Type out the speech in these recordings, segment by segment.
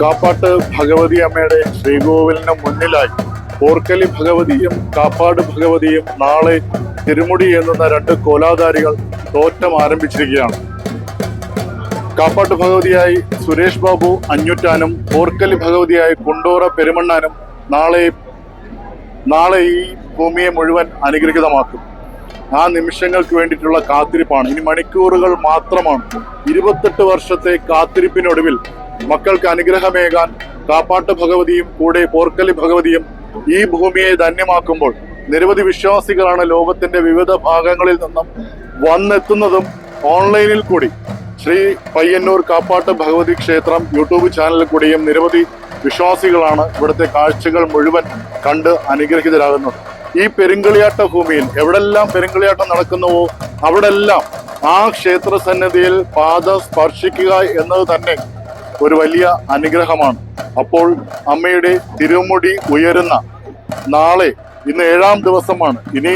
കാപ്പാട്ട് ഭഗവതി അമ്മയുടെ ശ്രീകോവിലിന് മുന്നിലായി. ഓർക്കലി ഭഗവതിയും കാപ്പാട് ഭഗവതിയും നാളെ തിരുമുടി എന്നുന്ന രണ്ട് കോലാധാരികൾ തോറ്റം ആരംഭിച്ചിരിക്കുകയാണ്. കാപ്പാട്ട് ഭഗവതിയായി സുരേഷ് ബാബു അഞ്ഞൂറ്റാനും ഓർക്കലി ഭഗവതിയായി കുണ്ടോറ പെരുമണ്ണാനും നാളെ നാളെ ഈ ഭൂമിയെ മുഴുവൻ അനുഗ്രഹിതമാക്കും. ആ നിമിഷങ്ങൾക്ക് വേണ്ടിയിട്ടുള്ള കാത്തിരിപ്പാണ്. ഇനി മണിക്കൂറുകൾ മാത്രമാണ്. ഇരുപത്തെട്ട് വർഷത്തെ കാത്തിരിപ്പിനൊടുവിൽ മക്കൾക്ക് അനുഗ്രഹമേകാൻ കാപ്പാട്ട് ഭഗവതിയും കൂടെ പോർക്കലി ഭഗവതിയും ഈ ഭൂമിയെ ധന്യമാക്കുമ്പോൾ നിരവധി വിശ്വാസികളാണ് ലോകത്തിന്റെ വിവിധ ഭാഗങ്ങളിൽ നിന്നും വന്നെത്തുന്നതും ഓൺലൈനിൽ കൂടി. ശ്രീ പയ്യന്നൂർ കാപ്പാട്ട് ഭഗവതി ക്ഷേത്രം യൂട്യൂബ് ചാനലിൽ കൂടിയും നിരവധി വിശ്വാസികളാണ് ഇവിടുത്തെ കാഴ്ചകൾ മുഴുവൻ കണ്ട് അനുഗ്രഹിതരാകുന്നത്. ഈ പെരുങ്കളിയാട്ട ഭൂമിയിൽ എവിടെല്ലാം പെരുങ്കളിയാട്ടം നടക്കുന്നുവോ അവിടെല്ലാം ആ ക്ഷേത്ര സന്നിധിയിൽ പാദ സ്പർശിക്കുക എന്നത് തന്നെ ഒരു വലിയ അനുഗ്രഹമാണ്. അപ്പോൾ അമ്മയുടെ തിരുമുടി ഉയരുന്ന നാളെ ഇന്ന് ഏഴാം ദിവസമാണ്. ഇനി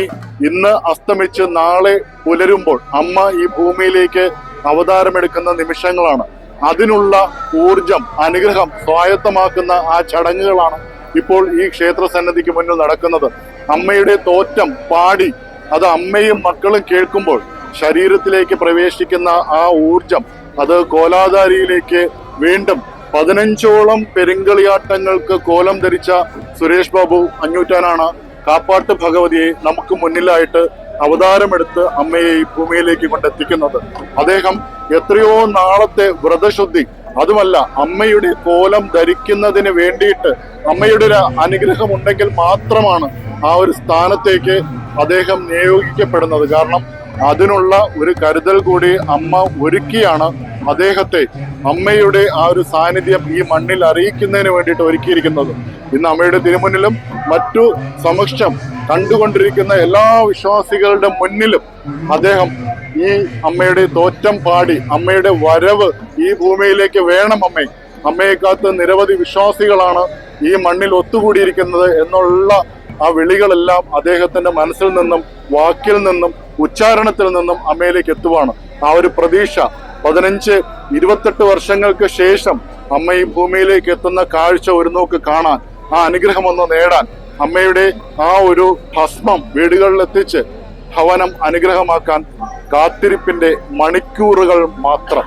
ഇന്ന് അസ്തമിച്ച് നാളെ പുലരുമ്പോൾ അമ്മ ഈ ഭൂമിയിലേക്ക് അവതാരമെടുക്കുന്ന നിമിഷങ്ങളാണ്. അതിനുള്ള ഊർജം അനുഗ്രഹം സ്വായത്തമാക്കുന്ന ആ ചടങ്ങുകളാണ് ഇപ്പോൾ ഈ ക്ഷേത്ര സന്നദ്ധിക്ക് മുന്നിൽ നടക്കുന്നത്. അമ്മയുടെ തോറ്റം പാടി അത് അമ്മയും മക്കളും കേൾക്കുമ്പോൾ ശരീരത്തിലേക്ക് പ്രവേശിക്കുന്ന ആ ഊർജം അത് കോലാധാരിയിലേക്ക് വീണ്ടും പതിനഞ്ചോളം പെരുങ്കളിയാട്ടങ്ങൾക്ക് കോലം ധരിച്ച സുരേഷ് ബാബു അഞ്ഞൂറ്റാനാണ് കാപ്പാട്ട് ഭഗവതിയെ നമുക്ക് മുന്നിലായിട്ട് അവതാരമെടുത്ത് അമ്മയെ ഈ ഭൂമിയിലേക്ക് കൊണ്ടെത്തിക്കുന്നത്. അദ്ദേഹം എത്രയോ നാളത്തെ വ്രതശുദ്ധി അതുമല്ല അമ്മയുടെ കോലം ധരിക്കുന്നതിന് വേണ്ടിയിട്ട് അമ്മയുടെ ഒരു അനുഗ്രഹം ഉണ്ടെങ്കിൽ മാത്രമാണ് ആ ഒരു സ്ഥാനത്തേക്ക് അദ്ദേഹം നിയോഗിക്കപ്പെടുന്നത്. കാരണം അതിനുള്ള ഒരു കരുതൽ കൂടി അമ്മ ഒരുക്കിയാണ് അദ്ദേഹത്തെ അമ്മയുടെ ആ ഒരു സാന്നിധ്യം ഈ മണ്ണിൽ അറിയിക്കുന്നതിന് വേണ്ടിയിട്ട് ഒരുക്കിയിരിക്കുന്നത്. ഇന്ന് അമ്മയുടെ തിരുമുന്നിലും മറ്റു സമക്ഷം കണ്ടുകൊണ്ടിരിക്കുന്ന എല്ലാ വിശ്വാസികളുടെ മുന്നിലും അദ്ദേഹം ഈ അമ്മയുടെ തോറ്റം പാടി അമ്മയുടെ വരവ് ഈ ഭൂമിയിലേക്ക് വേണം അമ്മേ. അമ്മയെ കാത്ത് നിരവധി വിശ്വാസികളാണ് ഈ മണ്ണിൽ ഒത്തുകൂടിയിരിക്കുന്നത് എന്നുള്ള ആ വിളികളെല്ലാം അദ്ദേഹത്തിന്റെ മനസ്സിൽ നിന്നും വാക്കിൽ നിന്നും ഉച്ചാരണത്തിൽ നിന്നും അമ്മയിലേക്ക് എത്തുവാണ്. ആ ഒരു പ്രതീക്ഷ. പതിനഞ്ച് ഇരുപത്തെട്ട് വർഷങ്ങൾക്ക് ശേഷം അമ്മ ഈ ഭൂമിയിലേക്ക് എത്തുന്ന കാഴ്ച ഒരു നോക്ക് കാണാൻ ആ അനുഗ്രഹം ഒന്ന് നേടാൻ അമ്മയുടെ ആ ഒരു ഭസ്മം വീടുകളിൽ എത്തിച്ച് ഭവനം അനുഗ്രഹമാക്കാൻ കാത്തിരിപ്പിന്റെ മണിക്കൂറുകൾ മാത്രം.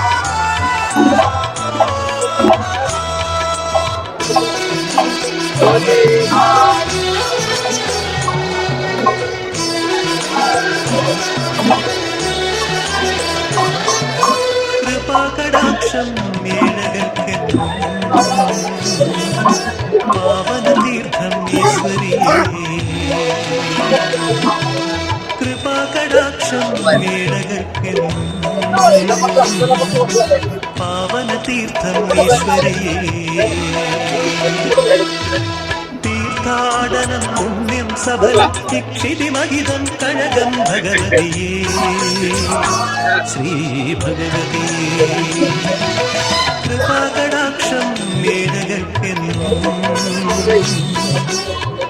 കൃപാകടാക്ഷം മേളകൾക്കെന്നും പാവന തീർത്ഥം ഈശ്വരിയേ കൃപാകടാക്ഷം മേളകൾക്കെന്നും പാവന തീർത്ഥം ഈശ്വരിയേ തീർത്ഥാടനം പുണ്യം സഫലം ഇക്ഷിതിമഹിതം കഴകം ഭഗവതിയേ ശ്രീ ഭഗവതിയേ കൃപാകടാക്ഷം മേഘകൾക്കെന്നും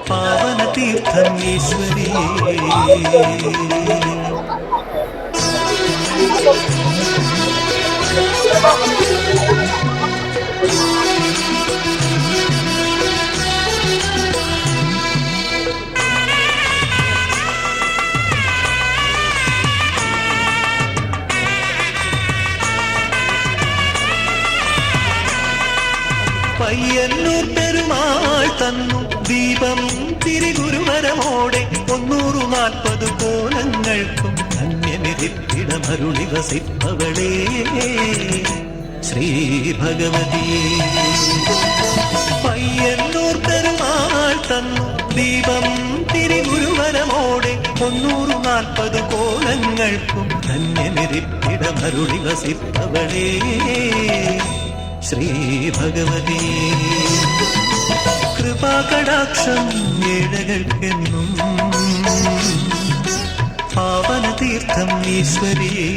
പാവന തീർത്ഥം ഈശ്വരിയേ തന്നു ദീപം തിരിഗുരുവരമോടെ മുന്നൂറു നാൽപ്പത് കോലങ്ങൾക്കും ധന്യനിധിപ്പിടമരുളി വസിപ്പവളേ ശ്രീ ഭഗവതിയേ പയ്യന്നൂർ പെരുമാൾ തന്നു. ദീപം തിരിഗുരുവരമോടെ മുന്നൂറു നാൽപ്പത് കോലങ്ങൾക്കും ധന്യനിധിപ്പിടമരുളി വസിപ്പവളേ ശ്രീ ഭഗവതി കൃപാകടാക്ഷം ഏഴകൾക്കെന്നും പാവന തീർത്ഥം ഈശ്വരിയേ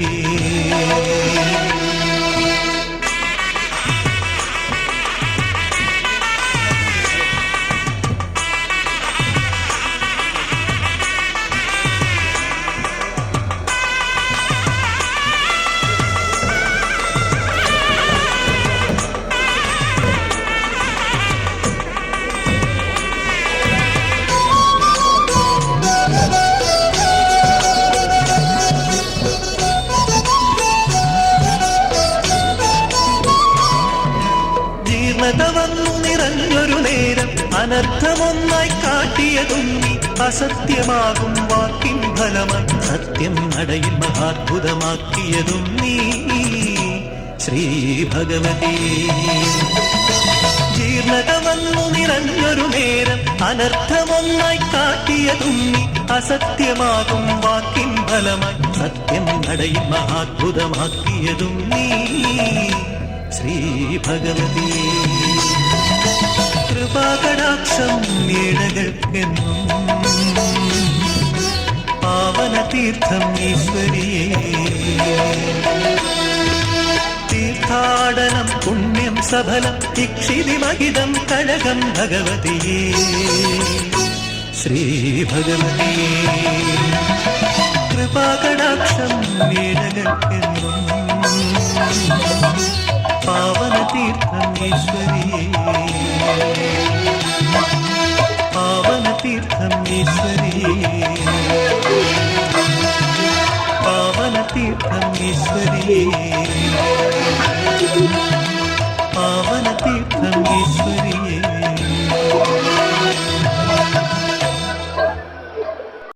ജീർണത വന്നു നിറഞ്ഞൊരു നേരം അനർത്ഥമൊന്നായി കാട്ടിയതും തുമ്പി അസത്യമാകും വാക്കിൻ ഫലമായി. സത്യം നടയിൽ മഹാത്ഭുതമാക്കിയതും നീ ശ്രീ ഭഗവതി ജീർണത വന്നു നിറഞ്ഞൊരു നേരം അനർത്ഥമൊന്നായി കാട്ടിയതും തുമ്മി അസത്യമാകും വാക്കിൻ ഫലമായി. സത്യം നടയിൽ മഹാത്ഭുതമാക്കിയതും നീ ശ്രീ ഭഗവതി കൃപാകടാക്ഷം നീടകൾക്കെന്നും പാവന ഈശ്വരിയേ. തീർത്ഥാടനം പുണ്യം സഫലം ഇക്ഷിതി മഹിതം കഴകം ഭഗവതിയേ. ശ്രീ ഭഗവതിയേ കൃപാകടാക്ഷം നീടകൾക്കെന്നും പാവന ഈശ്വരിയേ. തീർത്ഥം